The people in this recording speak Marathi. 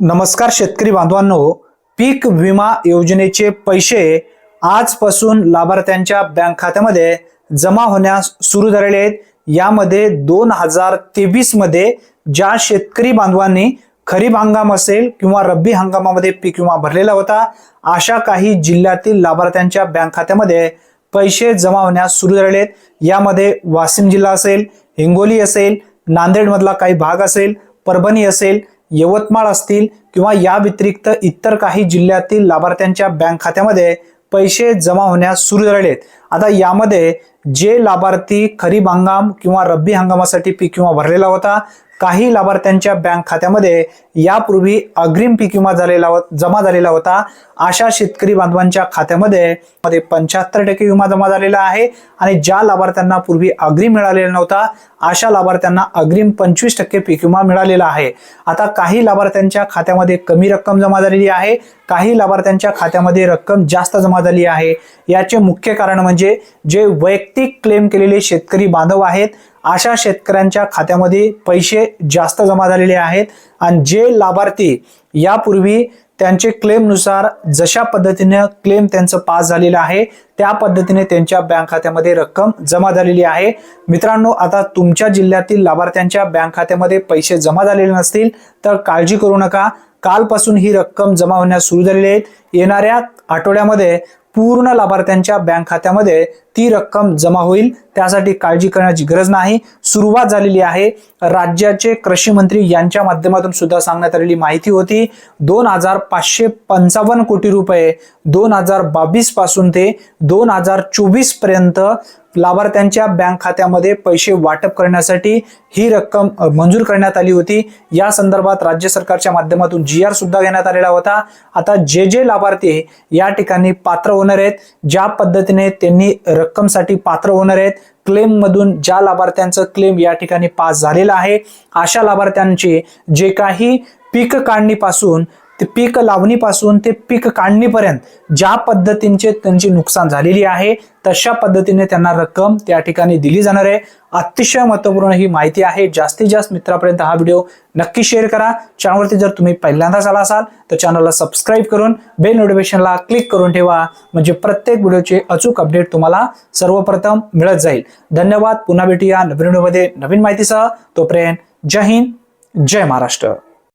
नमस्कार शेतकरी बांधवांनो पीक विमा योजनेचे पैसे आजपासून लाभार्थ्यांच्या बँक खात्यामध्ये जमा होण्यास सुरू झालेले आहेत. यामध्ये दोन हजार तेवीसमध्ये ज्या शेतकरी बांधवांनी खरीप हंगाम असेल किंवा रब्बी हंगामामध्ये पीक विमा भरलेला होता अशा काही जिल्ह्यातील लाभार्थ्यांच्या बँक खात्यामध्ये पैसे जमा होण्यास सुरू झालेले आहेत. यामध्ये वाशिम जिल्हा असेल हिंगोली असेल नांदेडमधला काही भाग असेल परभणी असेल यवतमाळ असतील किंवा या व्यतिरिक्त इतर काही जिल्ह्यातील लाभार्थ्यांच्या बँक खात्यामध्ये पैसे जमा होण्यास सुरू झालेले आहेत. आता यामध्ये जे लाभार्थी खरीप हंगाम किंवा रब्बी हंगामासाठी पीक विमा भरलेला होता काही लाभार्थ्यांच्या बँक खात्यामध्ये यापूर्वी अग्रिम पीक विमा झालेला हो-, जमा झालेला होता. अशा शेतकरी बांधवांच्या खात्यामध्ये मध्ये पंच्याहत्तर टक्के विमा जमा झालेला आहे आणि ज्या लाभार्थ्यांना पूर्वी अग्रिम मिळालेला नव्हता अशा लाभार्थ्यांना अग्रिम पंचवीस टक्के पीक विमा मिळालेला आहे. आता काही लाभार्थ्यांच्या खात्यामध्ये कमी रक्कम जमा झालेली आहे काही लाभार्थ्यांच्या खात्यामध्ये रक्कम जास्त जमा झाली आहे. याचे मुख्य कारण म्हणजे म्हणजे जे वैयक्तिक क्लेम केलेले शेतकरी बांधव आहेत अशा शेतकऱ्यांच्या खात्यामध्ये पैसे जास्त जमा झालेले आहेत आणि जे लाभार्थी यापूर्वी त्यांचे क्लेमनुसार जशा पद्धतीने क्लेम त्यांचं पास झालेलं आहे त्या पद्धतीने त्यांच्या बँक खात्यामध्ये रक्कम जमा झालेली आहे. मित्रांनो आता तुमच्या जिल्ह्यातील लाभार्थ्यांच्या बँक खात्यामध्ये पैसे जमा झालेले नसतील तर काळजी करू नका. कालपासून ही रक्कम जमा होण्यास सुरू झालेली आहेत येणाऱ्या आठवड्यामध्ये पूर्ण लाभार्थ्यांच्या बँक खात्यामध्ये ती रक्कम जमा होईल. त्यासाठी काळजी करण्याची गरज नाही. सुरुवात झालेली आहे. राज्याचे कृषी मंत्री यांच्या माध्यमातून सुद्धा सांगण्यात आलेली माहिती होती. दोन हजार पाचशे पंचावन्न कोटी रुपये दोन हजार बावीसपासून ते दोन हजार चोवीसपर्यंत लाभार्थ्यांच्या बँक खात्यामध्ये पैसे वाटप करण्यासाठी ही रक्कम मंजूर करण्यात आली होती. या संदर्भात राज्य सरकारच्या माध्यमातून जी आर सुद्धा घेण्यात आलेला होता. आता जे जे लाभार्थी या ठिकाणी पात्र होणार आहेत ज्या पद्धतीने त्यांनी रक्कमसाठी पात्र होणार आहेत क्लेम मधून ज्या लाभार्थ्यांचं क्लेम या ठिकाणी पास झालेलं आहे अशा लाभार्थ्यांचे जे काही पीक काढणीपासून ते पीक लावणीपासून ते पीक काढणीपर्यंत ज्या पद्धतींचे त्यांची नुकसान झालेली आहे तशा पद्धतीने त्यांना रक्कम त्या ठिकाणी दिली जाणार आहे. अतिशय महत्त्वपूर्ण ही माहिती आहे. जास्तीत जास्त मित्रापर्यंत हा व्हिडिओ नक्की शेअर करा. चॅनलवरती जर तुम्ही पहिल्यांदाच आला असाल तर चॅनलला सबस्क्राईब करून बेल नोटिफिकेशनला क्लिक करून ठेवा. म्हणजे प्रत्येक व्हिडिओचे अचूक अपडेट तुम्हाला सर्वप्रथम मिळत जाईल. धन्यवाद. पुन्हा भेटूया नवीन व्हिडिओमध्ये नवीन माहितीसह. तोपर्यंत जय हिंद जय महाराष्ट्र.